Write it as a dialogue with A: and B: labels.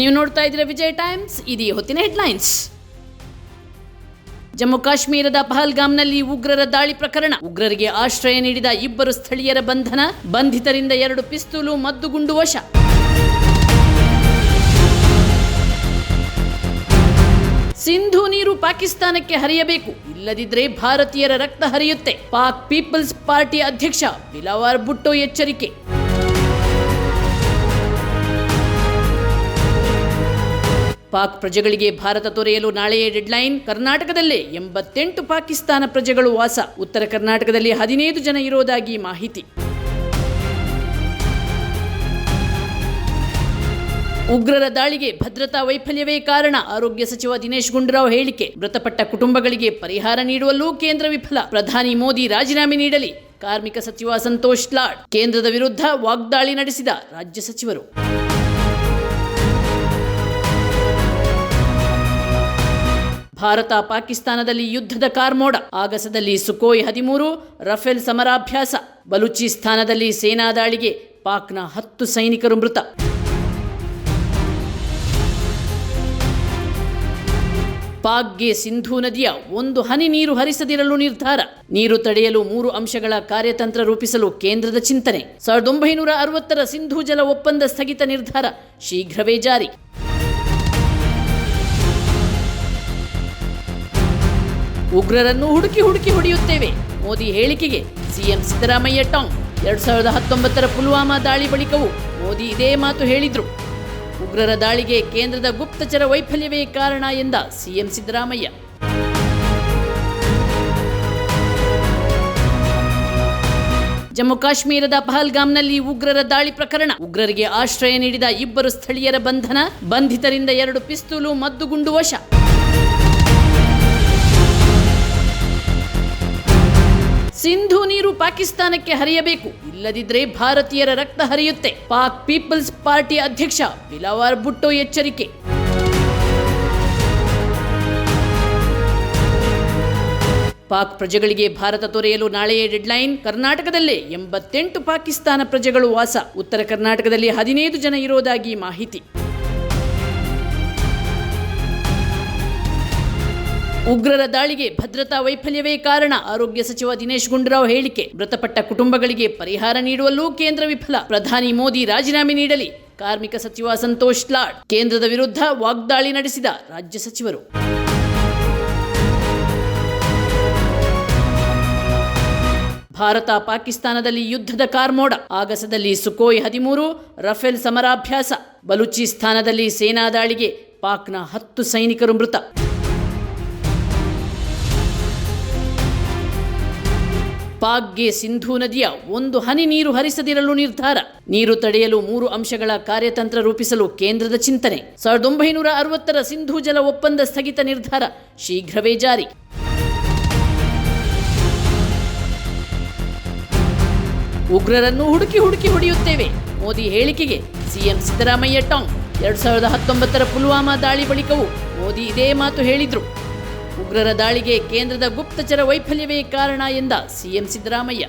A: ನೀವು ನೋಡ್ತಾ ಇದ್ದೀರಾ ವಿಜಯ್ ಟೈಮ್ಸ್, ಇದೀ ಹೊತ್ತಿನ ಹೆಡ್ಲೈನ್ಸ್. ಜಮ್ಮು ಕಾಶ್ಮೀರದ ಪಹಲ್ಗಾಮ್ನಲ್ಲಿ ಉಗ್ರರ ದಾಳಿ ಪ್ರಕರಣ. ಉಗ್ರರಿಗೆ ಆಶ್ರಯ ನೀಡಿದ ಇಬ್ಬರು ಸ್ಥಳೀಯರ ಬಂಧನ, ಬಂಧಿತರಿಂದ ಎರಡು ಪಿಸ್ತೂಲು ಮದ್ದುಗುಂಡು ವಶ. ಸಿಂಧು ನೀರು ಪಾಕಿಸ್ತಾನಕ್ಕೆ ಹರಿಯಬೇಕು. ಇಲ್ಲದಿದ್ರೆ ಭಾರತೀಯರ ರಕ್ತ ಹರಿಯುತ್ತೆ. ಪಾಕ್ ಪೀಪಲ್ಸ್ ಪಾರ್ಟಿ ಅಧ್ಯಕ್ಷ ಬಿಲಾವಾರ್ ಭುಟ್ಟೋ ಎಚ್ಚರಿಕೆ. ಪಾಕ್ ಪ್ರಜೆಗಳಿಗೆ ಭಾರತ ತೊರೆಯಲು ನಾಳೆಯೇ ಡೆಡ್ಲೈನ್ ಕರ್ನಾಟಕದಲ್ಲೇ ಎಂಬತ್ತೆಂಟು ಪಾಕಿಸ್ತಾನ ಪ್ರಜೆಗಳು ವಾಸ. ಉತ್ತರ ಕರ್ನಾಟಕದಲ್ಲಿ ಹದಿನೈದು ಜನ ಇರೋದಾಗಿ ಮಾಹಿತಿ. ಉಗ್ರರ ದಾಳಿಗೆ ಭದ್ರತಾ ವೈಫಲ್ಯವೇ ಕಾರಣ, ಆರೋಗ್ಯ ಸಚಿವ ದಿನೇಶ್ ಗುಂಡೂರಾವ್ ಹೇಳಿಕೆ. ಮೃತಪಟ್ಟ ಕುಟುಂಬಗಳಿಗೆ ಪರಿಹಾರ ನೀಡುವಲ್ಲೂ ಕೇಂದ್ರ ವಿಫಲ. ಪ್ರಧಾನಿ ಮೋದಿ ರಾಜೀನಾಮೆ ನೀಡಲಿ, ಕಾರ್ಮಿಕ ಸಚಿವ ಸಂತೋಷ್ ಲಾಡ್. ಕೇಂದ್ರದ ವಿರುದ್ಧ ವಾಗ್ದಾಳಿ ನಡೆಸಿದ ರಾಜ್ಯ ಸಚಿವರು. ಭಾರತ ಪಾಕಿಸ್ತಾನದಲ್ಲಿ ಯುದ್ಧದ ಕಾರ್ಮೋಡ. ಆಗಸದಲ್ಲಿ ಸುಕೋಯ್ ಹದಿಮೂರು, ರಫೇಲ್ ಸಮರಾಭ್ಯಾಸ. ಬಲೂಚಿಸ್ತಾನದಲ್ಲಿ ಸೇನಾ ದಾಳಿಗೆ ಪಾಕ್ನ ಹತ್ತು ಸೈನಿಕರು ಮೃತ. ಪಾಕ್ಗೆ ಸಿಂಧೂ ನದಿಯ ಒಂದು ಹನಿ ನೀರು ಹರಿಸದಿರಲು ನಿರ್ಧಾರ. ನೀರು ತಡೆಯಲು ಮೂರು ಅಂಶಗಳ ಕಾರ್ಯತಂತ್ರ ರೂಪಿಸಲು ಕೇಂದ್ರದ ಚಿಂತನೆ. ಸಾವಿರದ ಒಂಬೈನೂರ ಅರವತ್ತರ ಸಿಂಧೂ ಜಲ ಒಪ್ಪಂದ ಸ್ಥಗಿತ ನಿರ್ಧಾರ ಶೀಘ್ರವೇ ಜಾರಿ. ಉಗ್ರರನ್ನು ಹುಡುಕಿ ಹುಡುಕಿ ಹೊಡೆಯುತ್ತೇವೆ. ಮೋದಿ ಹೇಳಿಕೆಗೆ ಸಿಎಂ ಸಿದ್ದರಾಮಯ್ಯ ಟಾಂಗ್. ಎರಡ್ ಸಾವಿರದ ಹತ್ತೊಂಬತ್ತರ ಪುಲ್ವಾಮಾ ದಾಳಿ ಬಳಿಕವೂ ಮೋದಿ ಇದೇ ಮಾತು ಹೇಳಿದ್ರು. ಉಗ್ರರ ದಾಳಿಗೆ ಕೇಂದ್ರದ ಗುಪ್ತಚರ ವೈಫಲ್ಯವೇ ಕಾರಣ ಎಂದ ಸಿಎಂ ಸಿದ್ದರಾಮಯ್ಯ. ಜಮ್ಮು ಕಾಶ್ಮೀರದ ಪಹಲ್ಗಾಮ್ನಲ್ಲಿ ಉಗ್ರರ ದಾಳಿ ಪ್ರಕರಣ. ಉಗ್ರರಿಗೆ ಆಶ್ರಯ ನೀಡಿದ ಇಬ್ಬರು ಸ್ಥಳೀಯರ ಬಂಧನ. ಬಂಧಿತರಿಂದ ಎರಡು ಪಿಸ್ತೂಲು ಮದ್ದುಗುಂಡು ವಶ. ಸಿಂಧು ನೀರು ಪಾಕಿಸ್ತಾನಕ್ಕೆ ಹರಿಯಬೇಕು. ಇಲ್ಲದಿದ್ರೆ ಭಾರತೀಯರ ರಕ್ತ ಹರಿಯುತ್ತೆ. ಪಾಕ್ ಪೀಪಲ್ಸ್ ಪಾರ್ಟಿ ಅಧ್ಯಕ್ಷ ಬಿಲಾವಾರ್ ಭುಟ್ಟೋ ಎಚ್ಚರಿಕೆ. ಪಾಕ್ ಪ್ರಜೆಗಳಿಗೆ ಭಾರತ ತೊರೆಯಲು ನಾಳೆಯೇ ಡೆಡ್ಲೈನ್. ಕರ್ನಾಟಕದಲ್ಲೇ ಎಂಬತ್ತೆಂಟು ಪಾಕಿಸ್ತಾನ ಪ್ರಜೆಗಳು ವಾಸ. ಉತ್ತರ ಕರ್ನಾಟಕದಲ್ಲಿ ಹದಿನೈದು ಜನ ಇರೋದಾಗಿ ಮಾಹಿತಿ. ಉಗ್ರರ ದಾಳಿಗೆ ಭದ್ರತಾ ವೈಫಲ್ಯವೇ ಕಾರಣ? ಆರೋಗ್ಯ ಸಚಿವ ದಿನೇಶ್ ಗುಂಡೂರಾವ್ ಹೇಳಿಕೆ. ಮೃತಪಟ್ಟ ಕುಟುಂಬಗಳಿಗೆ ಪರಿಹಾರ ನೀಡುವಲ್ಲೂ ಕೇಂದ್ರ ವಿಫಲ. ಪ್ರಧಾನಿ ಮೋದಿ ರಾಜೀನಾಮೆ ನೀಡಲಿ. ಕಾರ್ಮಿಕ ಸಚಿವ ಸಂತೋಷ್ ಲಾಡ್. ಕೇಂದ್ರದ ವಿರುದ್ಧ ವಾಗ್ದಾಳಿ ನಡೆಸಿದ ರಾಜ್ಯ ಸಚಿವರು. ಭಾರತ ಪಾಕಿಸ್ತಾನದಲ್ಲಿ ಯುದ್ಧದ ಕಾರ್ಮೋಡ. ಆಗಸದಲ್ಲಿ ಸುಕೋಯ್ ಹದಿಮೂರು, ರಫೇಲ್ ಸಮರಾಭ್ಯಾಸ. ಬಲೂಚಿಸ್ತಾನದಲ್ಲಿ ಸೇನಾ ದಾಳಿಗೆ ಪಾಕ್ನ ಹತ್ತು ಸೈನಿಕರು ಮೃತ. ಪಾಕ್ಗೆ ಸಿಂಧೂ ನದಿಯ ಒಂದು ಹನಿ ನೀರು ಹರಿಸದಿರಲು ನಿರ್ಧಾರ. ನೀರು ತಡೆಯಲು ಮೂರು ಅಂಶಗಳ ಕಾರ್ಯತಂತ್ರ ರೂಪಿಸಲು ಕೇಂದ್ರದ ಚಿಂತನೆ. ಸಾವಿರದ ಒಂಬೈನೂರ ಅರವತ್ತರ ಸಿಂಧೂ ಜಲ ಒಪ್ಪಂದ ಸ್ಥಗಿತ ನಿರ್ಧಾರ ಶೀಘ್ರವೇ ಜಾರಿ. ಉಗ್ರರನ್ನು ಹುಡುಕಿ ಹುಡುಕಿ ಹೊಡೆಯುತ್ತೇವೆ. ಮೋದಿ ಹೇಳಿಕೆಗೆ ಸಿಎಂ ಸಿದ್ದರಾಮಯ್ಯ ಟಾಂಗ್. ಎರಡ್ ಸಾವಿರದ ಹತ್ತೊಂಬತ್ತರ ಪುಲ್ವಾಮಾ ದಾಳಿ ಬಳಿಕವೂ ಮೋದಿ ಇದೇ ಮಾತು ಹೇಳಿದ್ರು. ಉಗ್ರರ ದಾಳಿಗೆ ಕೇಂದ್ರದ ಗುಪ್ತಚರ ವೈಫಲ್ಯವೇ ಕಾರಣ ಎಂದ ಸಿಎಂ ಸಿದ್ದರಾಮಯ್ಯ.